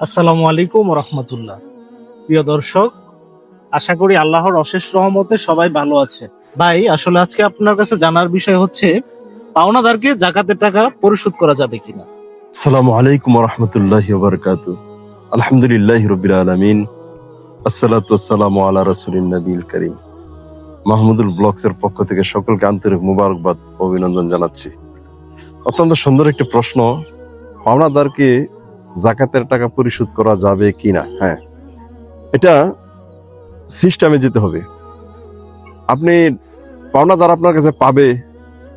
আসসালামু আলাইকুম রহমতুল্লাহ। প্রিয় দর্শক, আশা করি আল্লাহর অশেষ রহমতে সবাই ভালো আছে। ভাই, আসলে আজকে আপনার কাছে জানার বিষয় হচ্ছে, পাওনাদারকে জাকাতের টাকা পরিশোধ করা যাবে কিনা? আসসালামু আলাইকুম রহমতুল্লাহ বারকাত আলহামদুলিল্লাহ রবিল আলমিন। আসসালাতু আসসালামু আলা রসুলিন নবীল করিম। মাহমুদুল ব্লগস এর পক্ষ থেকে সকলকে আন্তরিক মুবারকবাদ, অভিনন্দন জানাচ্ছি। অত্যন্ত সুন্দর একটি প্রশ্ন। পাওনাদারকে জাকাতের টাকা পরিশোধ করা যাবে কিনা? হ্যাঁ। এটা সিস্টেমে যেতে হবে। আপনি পাওনা পাওনাদার আপনার কাছে পাবে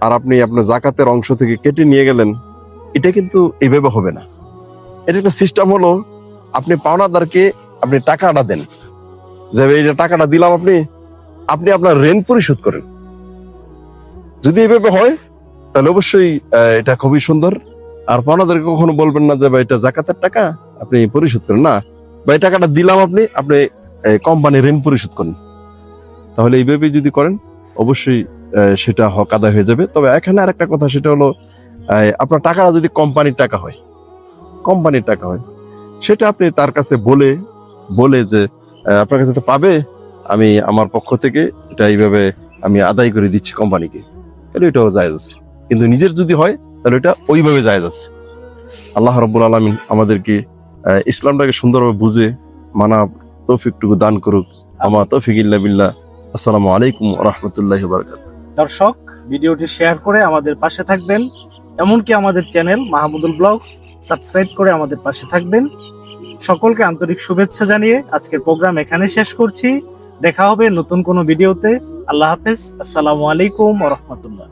আর আপনি আপনার জাকাতের অংশ থেকে কেটে নিয়ে গেলেন, এটা কিন্তু এইভাবে হবে না। এটা একটা সিস্টেম হলো, আপনি পাওনাদারকে আপনি টাকাটা দেন। যে এই টাকাটা দিলাম আপনি আপনি আপনার ঋণ পরিশোধ করেন। যদি এইভাবে হয়, তাহলে অবশ্যই এটা খুবই সুন্দর। আর পাওনাদারকে কখনো বলবেন না যে, ভাই, এটা জাকাতের টাকা? আপনি পরিশোধ করেন। না। বা এই টাকাটা দিলাম আপনি আপনি কোম্পানি ঋণ পরিশোধ করেন। তাহলে এইভাবে যদি করেন, অবশ্যই সেটা হক আদায় হয়ে যাবে। তবে এখানে আরেকটা কথা, সেটা হলো আপনার টাকাটা যদি কোম্পানির টাকা হয়, কোম্পানির টাকা হয়, সেটা আপনি তার কাছে বলে বলে যে আপনার কাছে তো পাবে, আমি আমার পক্ষ থেকে এটা এইভাবে আমি আদায় করে দিচ্ছি কোম্পানিকে। তাহলে এটাও যায় আছে। কিন্তু নিজের যদি হয় তাহলে এটা ওইভাবে জায়েজ আছে। আল্লাহ রব্বুল আলমিন আমাদেরকে ইসলামটাকে সুন্দরভাবে বুঝে মানা তৌফিকটুকু দান করুক। আমার তৌফিক ইল্লা বিল্লাহ। আসসালামু আলাইকুম রহমতুল্লাহ বারকাত দর্শক ভিডিওটি শেয়ার করে আমাদের পাশে থাকবেন। এমনকি আমাদের চ্যানেল মাহমুদুল ব্লগস সাবস্ক্রাইব করে আমাদের পাশে থাকবেন। সকলকে আন্তরিক শুভেচ্ছা জানিয়ে আজকের প্রোগ্রাম এখানে শেষ করছি। দেখা হবে নতুন কোনো ভিডিওতে। আল্লাহ হাফেজ। আসসালামু আলাইকুম রহমতুল্লাহ।